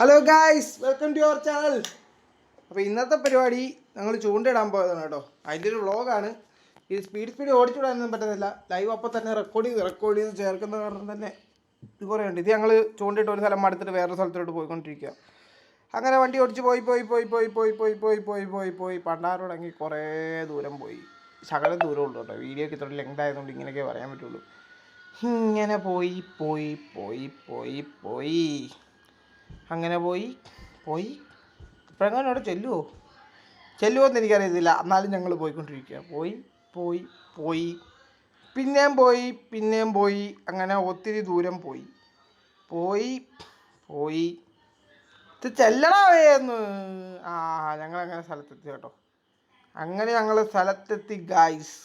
Hello guys welcome to your channel അപ്പോൾ ഇന്നത്തെ പരിപാടി ഞങ്ങൾ ചൂണ്ടയിടാൻ പോയതാണ് കേട്ടോ അതിന്റെ ഒരു വ്ളോഗാണ് ഇത് സ്പീഡ് സ്പീഡ് ഓടിച്ചുവിടാനൊന്നും പറ്റുന്നില്ല ലൈവ് അപ്പോൾ തന്നെ റെക്കോർഡ് ചെയ്ത് റെക്കോർഡ് ചെയ്ത് ചേർക്കുന്ന കാരണം തന്നെ ഇത് കുറേ ഇത് ഞങ്ങൾ ചൂണ്ടിട്ട് ഒരു സ്ഥലം മടുത്തിട്ട് വേറെ സ്ഥലത്തോട്ട് പോയിക്കൊണ്ടിരിക്കുക അങ്ങനെ വണ്ടി ഓടിച്ച് പോയി പോയി പോയി പോയി പോയി പോയി പോയി പോയി പോയി പോയി പണ്ടാരോടങ്ങി കുറേ ദൂരം പോയി ശകലം ദൂരം ഉള്ളൂ കേട്ടോ വീഡിയോക്ക് ഇത്ര ലെങ്ത് ആയതുകൊണ്ട് ഇങ്ങനെയൊക്കെ പറയാൻ പറ്റുള്ളൂ ഇങ്ങനെ പോയി പോയി പോയി പോയി പോയി അങ്ങനെ പോയി പോയി. ഇപ്പോഴെങ്ങനെ അവിടെ ചെല്ലുമോ ചെല്ലുമോ എന്ന് എനിക്കറിയത്തില്ല. എന്നാലും ഞങ്ങൾ പോയിക്കൊണ്ടിരിക്കുക പോയി പോയി പോയി. പിന്നെയും പോയി പിന്നെയും പോയി. അങ്ങനെ ഒത്തിരി ദൂരം പോയി. പോയി പോയി. ഇത് ചെല്ലണമേന്ന് ആ ഞങ്ങളങ്ങനെ സ്ഥലത്തെത്തി കേട്ടോ. അങ്ങനെ ഞങ്ങൾ സ്ഥലത്തെത്തി ഗായ്സ്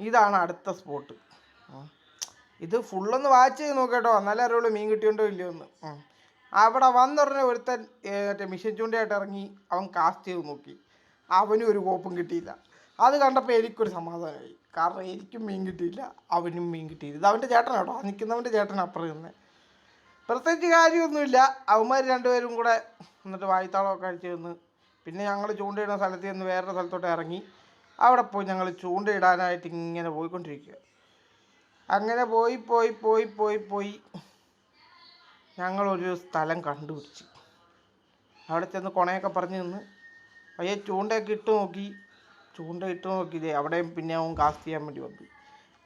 ഇതാണ് അടുത്ത സ്പോട്ട് ഇത് ഫുള്ളൊന്ന് വാച്ച് ചെയ്ത് നോക്കേട്ടോ എന്നാലേ അറിയുള്ളൂ മീൻ കിട്ടിയുണ്ടോ ഇല്ലയോ എന്ന്. അവിടെ വന്നുടനെ ഒരുത്തൻ മറ്റേ മിഷൻ ചൂണ്ടയായിട്ട് ഇറങ്ങി അവൻ കാസ്റ്റ് ചെയ്ത് നോക്കി. അവനും ഒരു കോപ്പും കിട്ടിയില്ല. അത് കണ്ടപ്പോൾ എനിക്കൊരു സമാധാനമായി. കാരണം എനിക്കും മീൻ കിട്ടിയില്ല അവനും മീൻ കിട്ടിയില്ല. ഇത് അവന്റെ ചേട്ടനാട്ടോ. കേട്ടോ നിൽക്കുന്നവന്റെ ചേട്ടനാണ് അപ്പുറം നിന്ന് പ്രത്യേകിച്ച് കാര്യമൊന്നുമില്ല. അവന്മാർ രണ്ടുപേരും കൂടെ എന്നിട്ട് വായ്ത്താളമൊക്കെ അടിച്ച് നിന്ന് പിന്നെ ഞങ്ങൾ ചൂണ്ടയിടുന്ന സ്ഥലത്ത് നിന്ന് വേറൊരു സ്ഥലത്തോട്ട് ഇറങ്ങി. അവിടെ പോയി ഞങ്ങൾ ചൂണ്ടയിടാനായിട്ട് ഇങ്ങനെ പോയിക്കൊണ്ടിരിക്കുക. അങ്ങനെ പോയി പോയി പോയി പോയി പോയി. ഞങ്ങളൊരു സ്ഥലം കണ്ടുപിടിച്ചു. അവിടെ ചെന്ന് കുണയൊക്കെ പറഞ്ഞു നിന്ന്. പയ്യെ ചൂണ്ടയൊക്കെ ഇട്ട് നോക്കി. ചൂണ്ട ഇട്ട് നോക്കിയില്ലേ അവിടെയും പിന്നെ അവൻ കാസ്റ്റ് ചെയ്യാൻ വേണ്ടി വന്നു.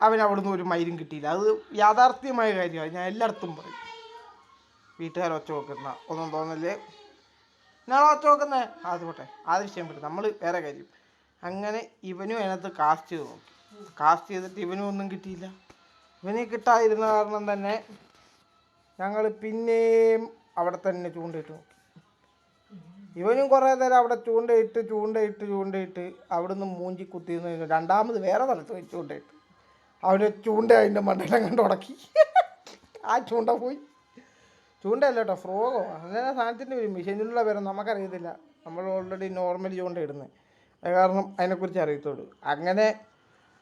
അവൻ അവിടുന്ന് ഒരു മയിലും കിട്ടിയില്ല. അത് യാഥാർത്ഥ്യമായ കാര്യമാണ്. ഞാൻ എല്ലായിടത്തും പറയും. വീട്ടുകാർ ഒച്ച നോക്കുന്ന ഒന്നും തോന്നല്ലേ? ഞാൻ ഒച്ച നോക്കുന്നത് അത് പോട്ടെ. അത് വിഷയം പറ്റും നമ്മൾ വേറെ കാര്യം. അങ്ങനെ ഇവനും അതിനകത്ത് കാസ്റ്റ് ചെയ്ത് നോക്കി. കാസ്റ്റ് ചെയ്തിട്ട് ഇവനും ഒന്നും കിട്ടിയില്ല. ഇവന് കിട്ടാതിരുന്ന കാരണം തന്നെ ഞങ്ങൾ പിന്നെയും അവിടെ തന്നെ ചൂണ്ടയിട്ട് നോക്കി. ഇവനും കുറേ നേരം അവിടെ ചൂണ്ടയിട്ട് ചൂണ്ടയിട്ട് ചൂണ്ടയിട്ട് അവിടുന്ന് മൂഞ്ചി കഴിഞ്ഞു രണ്ടാമത് വേറെ സ്ഥലത്ത് പോയി ചൂണ്ടയിട്ട്. അവനെ ചൂണ്ട അതിന്റെ മണ്ടലം കണ്ട് ഉടക്കി. ആ ചൂണ്ട പോയി. ചൂണ്ടയല്ല കേട്ടോ ഫ്രോഗോ. അങ്ങനെ സാധനത്തിന്റെ ഒരു മിഷൻ വരും നമുക്കറിയത്തില്ല. നമ്മൾ ഓൾറെഡി നോർമൽ ചൂണ്ട ഇടുന്നത് അത് കാരണം അതിനെക്കുറിച്ച് അറിയത്തുള്ളൂ. അങ്ങനെ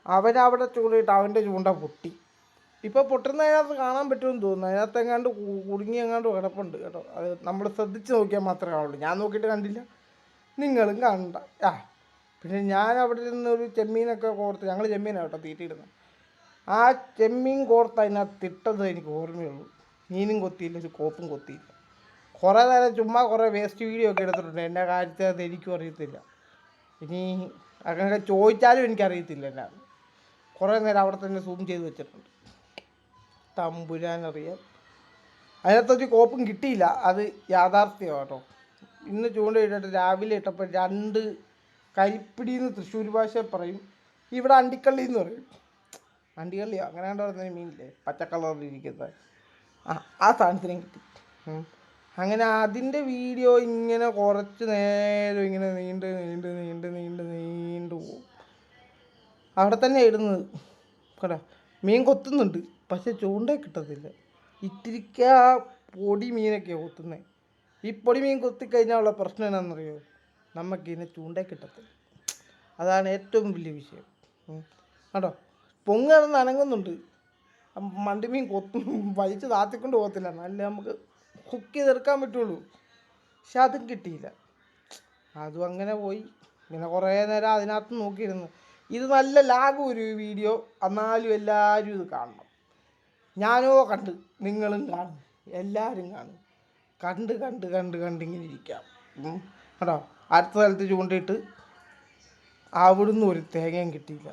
അവനവിടെ ചൂണ്ടയിട്ട് അവന്റെ ചൂണ്ട പൊട്ടി. ഇപ്പോൾ പൊട്ടുന്നതിനകത്ത് കാണാൻ പറ്റുമെന്ന് തോന്നുന്നു. അതിനകത്ത് എങ്ങാണ്ട് കുടുങ്ങി എങ്ങാണ്ട് കിടപ്പുണ്ട് കേട്ടോ. അത് നമ്മൾ ശ്രദ്ധിച്ച് നോക്കിയാൽ മാത്രമേ കാണുള്ളൂ ഞാൻ നോക്കിയിട്ട് കണ്ടില്ല. നിങ്ങളും കാണണ്ട ആ. പിന്നെ ഞാൻ അവിടെ നിന്ന് ഒരു ചെമ്മീനൊക്കെ കോർത്ത് ഞങ്ങൾ ചെമ്മീനാണ് കേട്ടോ തീറ്റിയിടുന്നത് ആ ചെമ്മീൻ കോർത്ത് അതിനകത്ത് ഇട്ടത് എനിക്ക് ഓർമ്മയുള്ളൂ. മീനും കൊത്തിയില്ല ഒരു കോപ്പും കൊത്തിയില്ല. കുറേ നേരം ചുമ്മാ കുറേ വേസ്റ്റ് വീഡിയോ ഒക്കെ എടുത്തിട്ടുണ്ട്. എന്റെ കാര്യത്തിൽ അത് എനിക്കും അറിയത്തില്ല. ഇനി അങ്ങനെ ചോദിച്ചാലും എനിക്കറിയത്തില്ല എന്നാ കുറേ നേരം അവിടെ തന്നെ സൂം ചെയ്ത് വെച്ചിട്ടുണ്ട്. തമ്പുരാനറിയാം. അതിനകത്തൊരു കോപ്പും കിട്ടിയില്ല. അത് യാഥാർത്ഥ്യമാണ് കേട്ടോ ഇന്ന് ചൂണ്ടയിട്ടിട്ട് രാവിലെ ഇട്ടപ്പോൾ രണ്ട് കരിപ്പിടി എന്ന് തൃശ്ശൂർ ഭാഷ പറയും. ഇവിടെ അണ്ടിക്കള്ളി എന്ന് പറയും. അണ്ടിക്കള്ളിയോ? അങ്ങനെ കണ്ടു പറഞ്ഞ മീനില്ലേ? പച്ച കളറിൽ ഇരിക്കുന്നത് ആ ആ സാധനത്തിനും കിട്ടി. അങ്ങനെ അതിന്റെ വീഡിയോ ഇങ്ങനെ കുറച്ച് നേരം ഇങ്ങനെ നീണ്ട് നീണ്ട് നീണ്ട് നീണ്ട് നീണ്ടു പോകും അവിടെ തന്നെ ഇടുന്നത്. കേട്ടോ? മീൻ കൊത്തുന്നുണ്ട്. പക്ഷെ ചൂണ്ട കിട്ടത്തില്ല. ഇത്തിരിക്ക പൊടി മീനൊക്കെയാണ് കൊത്തുന്നത് ഈ പൊടി മീൻ കൊത്തിക്കഴിഞ്ഞാലുള്ള പ്രശ്നം എന്നാണെന്നറിയോ? നമുക്ക് ചൂണ്ട കിട്ടത്തില്ല. അതാണ് ഏറ്റവും വലിയ വിഷയം. കേട്ടോ പൊങ്ങാണെന്ന് അനങ്ങുന്നുണ്ട്. മണ്ടി മണ്ടിമീൻ കൊത്തും വലിച്ച് താത്തിക്കൊണ്ട് പോകത്തില്ല. നല്ല നമുക്ക് കുക്ക് ചെയ്തെടുക്കാൻ പറ്റുള്ളൂ. പക്ഷെ അതും കിട്ടിയില്ല. അതും അങ്ങനെ പോയി. പിന്നെ കുറേ നേരം അതിനകത്ത് നോക്കിയിരുന്നു. ഇത് നല്ല ലാഗും ഒരു വീഡിയോ എന്നാലും എല്ലാവരും ഇത് കാണണം. ഞാനോ കണ്ട് നിങ്ങളും കാണും. എല്ലാവരും കാണും. കണ്ട് കണ്ട് കണ്ട് കണ്ടിങ്ങനെ ഇരിക്കാം. കേട്ടോ അടുത്ത സ്ഥലത്ത് ചൂണ്ടിയിട്ട് അവിടുന്ന് ഒരു തേങ്ങയും കിട്ടിയില്ല.